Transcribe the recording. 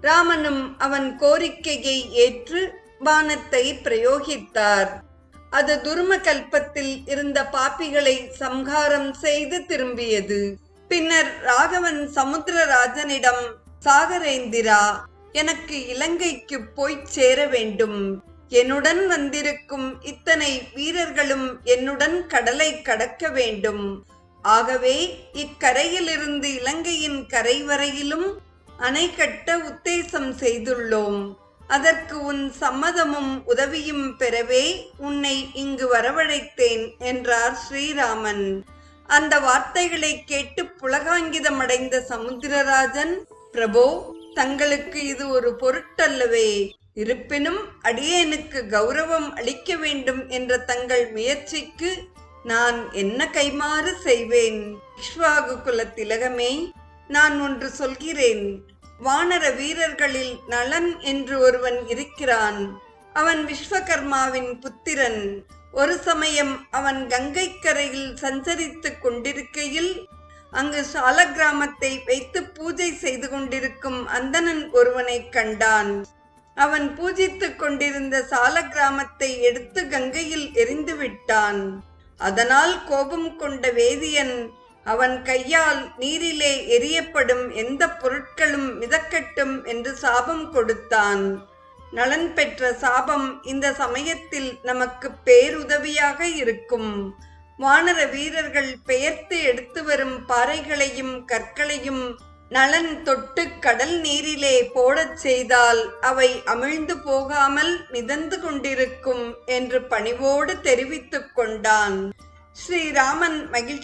ராமனும் அவன் கோரிக்கையை ஏற்று பானத்தை பிரயோகித்தார். அது துர்ம கல்பத்தில் இருந்த பாப்பிகளை சம்ஹாரம் செய்து திரும்பியது. பின்னர் ராகவன் சமுத்திரராஜனிடம் சாகரேந்திரா எனக்கு இலங்கைக்கு போய்ச் சேர வேண்டும். என்னுடன் வந்திருக்கும் இத்தனை வீரர்களும் என்னுடன் கடலை கடக்க வேண்டும். ஆகவே இக்கரையிலிருந்து இலங்கையின் கரை வரையிலும் அணை கட்ட உத்தேசம் செய்துள்ளோம். அதற்கு உன் சம்மதமும் உதவியும் பெறவே உன்னை இங்கு வரவழைத்தேன் என்றார் ஸ்ரீராமன். அந்த வார்த்தைகளை கேட்டு புலகாங்கிதமடைந்த சமுத்திரராஜன் பிரபோ தங்களுக்கு இது ஒரு பொருட்டல்லவே. இருப்பினும் அடியேனுக்கு கௌரவம் அளிக்க வேண்டும் என்ற தங்கள் முயற்சிக்கு நான் என்ன கைமாறு செய்வேன்? இஷ்வாகு குல திலகமே நான் ஒன்று சொல்கிறேன். வானர வீரர்களில் நலன் என்று ஒருவன் இருக்கிறான். அவன் விஸ்வகர்மாவின் புத்திரன். ஒரு சமயம் அவன் கங்கை கரையில் சஞ்சரித்துக் கொண்டிருக்கையில் அங்கு சால கிராமத்தை வைத்து பூஜை செய்து கொண்டிருக்கும் அந்தணன் ஒருவனை கண்டான். அவன் பூஜித்துக் கொண்டிருந்த சால கிராமத்தை எடுத்து கங்கையில் எரிந்து விட்டான். அதனால் கோபம் கொண்ட வேதியன் அவன் கையால் நீரிலே எரியப்படும் எந்த பொருட்களும் மிதக்கட்டும் என்று சாபம் கொடுத்தான். நலன் பெற்ற சாபம் இந்த சமயத்தில் நமக்கு பேருதவியாக இருக்கும். வானர வீரர்கள் பெயர்த்து எடுத்து வரும் பாறைகளையும் கற்களையும் நலன் தொட்டு கடல் நீரிலே போடச் செய்தால் அவை அமிழ்ந்து போகாமல் மிதந்து கொண்டிருக்கும் என்று பணிவோடு தெரிவித்துக் கொண்டான். ஸ்ரீராமன் மகிழ்ச்சி